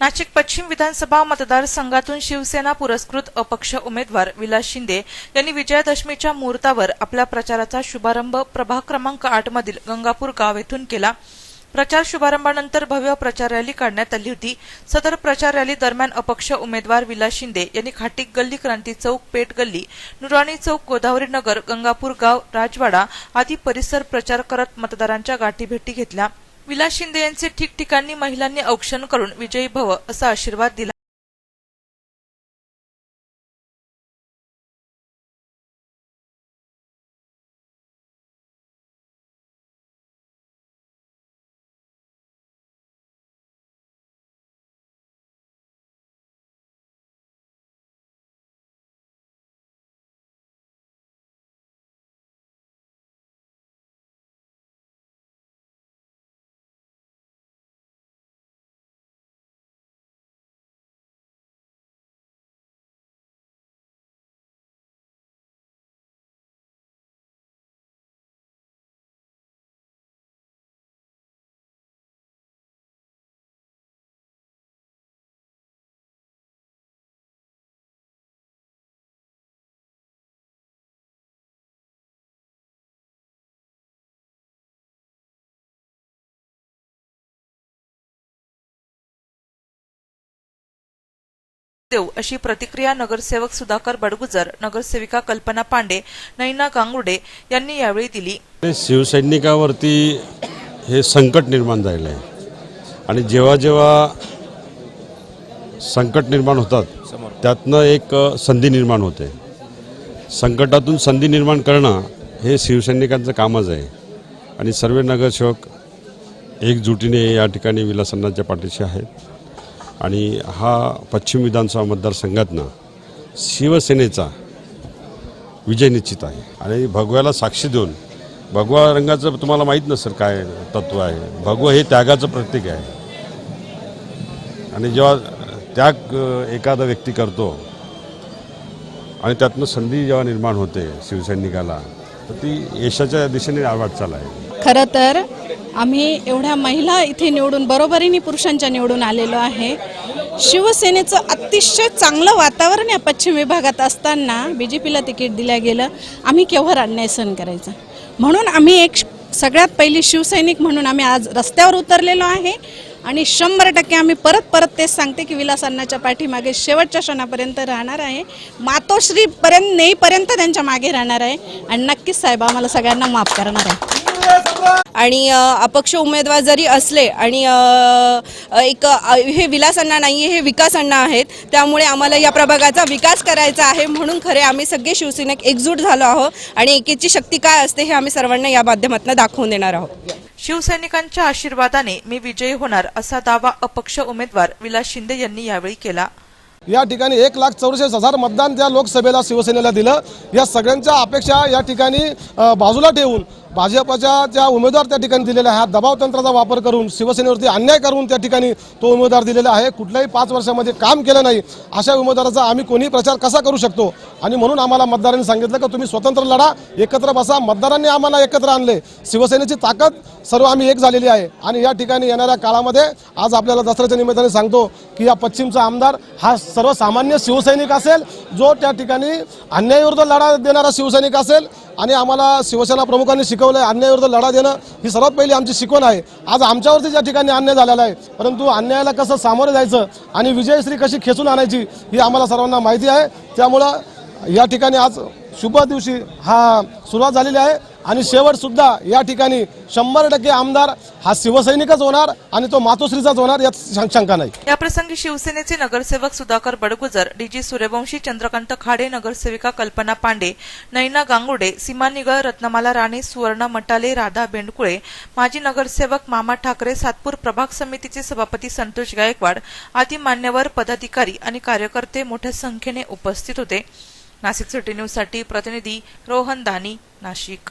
नाशिक पश्चिम विधानसभा मतदारसंघातून शिवसेना पुरस्कृत अपक्ष उमेदवार विलास शिंदे यांनी विजयादशमीच्या मुहूर्तावर आपल्या प्रचाराचा शुभारंभ प्रभाग क्रमांक आठ मधील गंगापूर गाव येथून केला. प्रचार शुभारंभानंतर भव्य प्रचार रॅली काढण्यात आली होती. सदर प्रचार रॅली दरम्यान अपक्ष उमेदवार विलास शिंदे यांनी खाटीक गल्ली क्रांती चौक पेट गल्ली नुराणी चौक गोदावरी नगर गंगापूर गाव राजवाडा आदी परिसर प्रचार करत मतदारांच्या गाठीभेटी घेतल्या. विलास शिंदे यांचे ठिकठिकाणी महिलांनी औक्षण करून विजयी भव असा आशीर्वाद दिला. देऊ अशी प्रतिक्रिया नगरसेवक सुधाकर बडगुजर नगरसेविका कल्पना पांडे नैना गांगुडे यांनी यावेळी दिली. शिवसैनिकावरती हे संकट निर्माण झालेलं आहे. आणि जेव्हा जेव्हा संकट निर्माण होतात त्यातनं एक संधी निर्माण होते. संकटातून संधी निर्माण करणं हे शिवसैनिकांचं कामच आहे. आणि सर्व नगरसेवक एकजुटीने या ठिकाणी विलासन्नाच्या पाठीशी आहेत. आणि हा पश्चिम विधानसभा मतदारसंघातनं शिवसेनेचा विजय निश्चित आहे. आणि भगव्याला साक्षी देऊन भगवा रंगाचं तुम्हाला माहीत नसेल काय तत्व आहे. भगवं हे त्यागाचं प्रतीक आहे. आणि जेव्हा त्याग एखादा व्यक्ती करतो आणि त्यातनं संधी जेव्हा निर्माण होते शिवसैनिकाला तर ती यशाच्या दिशेने वाटचाल आहे. खरं तर आम्ही एवढ्या महिला इथे निवडून बरोबरीने पुरुषांच्या निवडून आलेलो आहे. शिवसेनेचं अतिशय चांगलं वातावरण या पश्चिम विभागात असताना बी जे पीला तिकीट दिलं गेलं. आम्ही केव्हा अन्याय सहन करायचा? म्हणून आम्ही एक श- सगळ्यात पहिली शिवसैनिक म्हणून आम्ही आज रस्त्यावर उतरलेलो आहे. आणि शंभर टक्के आम्ही परत परत तेच सांगते की विलास अण्णाच्या पाठीमागे शेवटच्या क्षणापर्यंत राहणार आहे. मातोश्रीपर्यंत नेईपर्यंत त्यांच्या मागे राहणार आहे. आणि नक्कीच साहेब आम्हाला सगळ्यांना माफ करणार आहे. आणि अपक्ष उमेदवार जरी असले आणि एक हे विलास अण्णा नाही हे विकास अण्णा आहेत त्यामुळे आम्हाला या प्रभागाचा विकास करायचा आहे म्हणून खरे आम्ही सगळे शिवसैनिक एकजूट झालो आहोत आणि एकेची शक्ती काय असते हे आम्ही सर्वांना या माध्यमातून दाखवून देणार आहोत. शिवसैनिकांच्या आशीर्वादाने मी विजयी होणार असा दावा अपक्ष उमेदवार विलास शिंदे यांनी यावेळी केला. या ठिकाणी एक लाख चौवेचाळीस हजार मतदान त्या लोकसभेला शिवसेनेला दिलं. या सगळ्यांच्या अपेक्षा या ठिकाणी बाजूला ठेवून भाजपच्या ज्या उमेदवार त्या ठिकाणी दिलेल्या आहे हा दबाव तंत्राचा वापर करून शिवसेनेवरती अन्याय करून त्या ठिकाणी तो उमेदवार दिलेला आहे. कुठल्याही पाच वर्षामध्ये काम केलं नाही. अशा उमेदवाराचा आम्ही कोणी प्रचार कसा करू शकतो? आणि म्हणून आम्हाला मतदारांनी सांगितलं की तुम्ही स्वतंत्र लढा एकत्र बसा. मतदारांनी आम्हाला एकत्र आणले. शिवसेनेची ताकद सर्व आम्ही एक झालेली आहे. आणि या ठिकाणी येणाऱ्या काळामध्ये आज आपल्याला दसऱ्याच्या निमित्ताने सांगतो की या पश्चिमचा आमदार हा सर्वसामान्य शिवसैनिक असेल जो त्या ठिकाणी अन्यायाविरुद्ध लढा देणारा शिवसैनिक असेल. आणि आम्हाला शिवसेना प्रमुखांनी शिकवलं आहे अन्यायाविरुद्ध लढा देणं ही सर्वात पहिली आमची शिकवण आहे. आज आमच्यावरती ज्या ठिकाणी अन्याय झालेला आहे. परंतु अन्यायाला कसं सामोरं जायचं आणि विजयश्री कशी खेचून आणायची ही आम्हाला सर्वांना माहिती आहे. त्यामुळं या ठिकाणी आज शुभ दिवशी हा सुरुवात झालेली आहे. आणि शेवटसुद्धा या ठिकाणी शंभर टक्के आमदार हा शिवसैनिकच होणार आणि तो मातोश्रीचाच होणार यात शंका नाही. याप्रसंगी शिवसेनेचे नगरसेवक सुधाकर बडगुजर डीजी सूर्यवंशी चंद्रकांत खाडे नगरसेविका कल्पना पांडे नैना गांगुडे सीमा निगळ रत्नमाला राणे सुवर्णा मटाले राधा बेंडकुळे माजी नगरसेवक मामा ठाकरे सातपूर प्रभाग समितीचे सभापती संतोष गायकवाड आदी मान्यवर पदाधिकारी आणि कार्यकर्ते मोठ्या संख्येने उपस्थित होते. नाशिक सिटी न्यूजसाठी प्रतिनिधी रोहन दानी नाशिक.